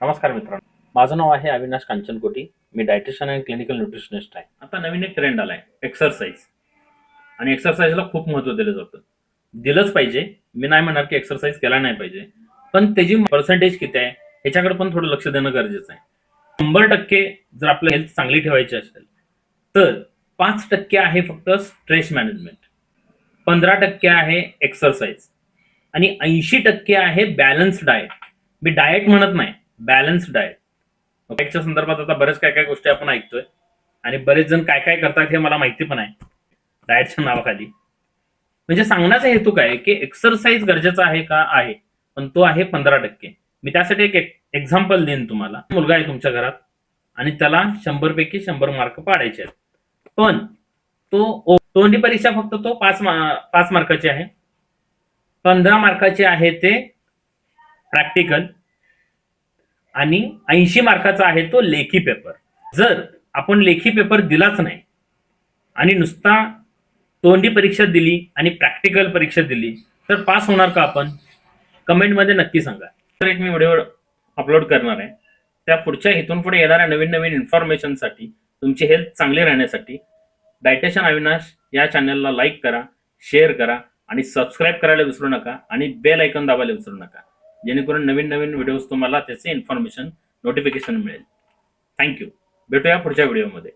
नमस्कार मित्रांनो. माझं नाव आहे अविनाश कांचनकोटी. मी डायटिशियन आणि क्लिनिकल न्यूट्रिशनिस्ट आहे. आता नवीन एक ट्रेंड आलाय एक्सरसाइज आणि एक्सरसाइजला खूप महत्त्व दिलं जातं. दिलंच पाहिजे. मी नाही म्हणणार की एक्सरसाइज केला नाही पाहिजे. पण त्याची पर्सेंटेज किती आहे ह्याच्याकडे पण थोडं लक्ष देणं गरजेचं आहे. शंभर टक्के जर आपलं हेल्थ चांगली ठेवायची असेल तर पाच टक्के आहे फक्त स्ट्रेस मॅनेजमेंट पंधरा टक्के आहे एक्सरसाइज आणि ऐंशी टक्के आहे बॅलन्स डाएट मी डाएट म्हणत नाही. बॅलन्स डाएट डाएटच्या संदर्भात आता बरेच काय काय गोष्टी आपण ऐकतोय. आणि बरेच जण काय काय करतात हे मला माहिती पण आहे. डाएटच्या नावाखाली. म्हणजे सांगण्याचा हेतू काय की एक्सरसाइज गरजेचा आहे का? आहे. पण तो आहे पंधरा टक्के. मी त्यासाठी एक एक्झाम्पल देईन तुम्हाला. मुलगा आहे तुमच्या घरात आणि त्याला शंभर पैकी शंभर मार्क पाडायचे आहेत. पण तो तोंडी परीक्षा फक्त तो पाच मा- पाच मार्काची आहे. पंधरा मार्काचे आहे ते प्रॅक्टिकल आणि ऐंशी मार्काचा आहे तो लेखी पेपर. जर आपण लेखी पेपर दिलाच नाही आणि नुसता तोंडी परीक्षा दिली आणि प्रॅक्टिकल परीक्षा दिली तर पास होणार का आपण? कमेंटमध्ये नक्की सांगा. तर एक मी व्हिडिओ अपलोड करणार आहे. त्या पुढच्या इथून पुढे येणाऱ्या नवीन नवीन इन्फॉर्मेशनसाठी तुमची हेल्थ चांगली राहण्यासाठी डायटेशन अविनाश या चॅनलला लाईक करा शेअर करा आणि सबस्क्राईब करायला विसरू नका आणि बेल ऐकन दाबायला विसरू नका. जेणेकरून नवीन नवीन व्हिडिओज तुम्हाला त्याचे इन्फॉर्मेशन नोटिफिकेशन मिळेल. थँक्यू भेटूया पुढच्या व्हिडिओमध्ये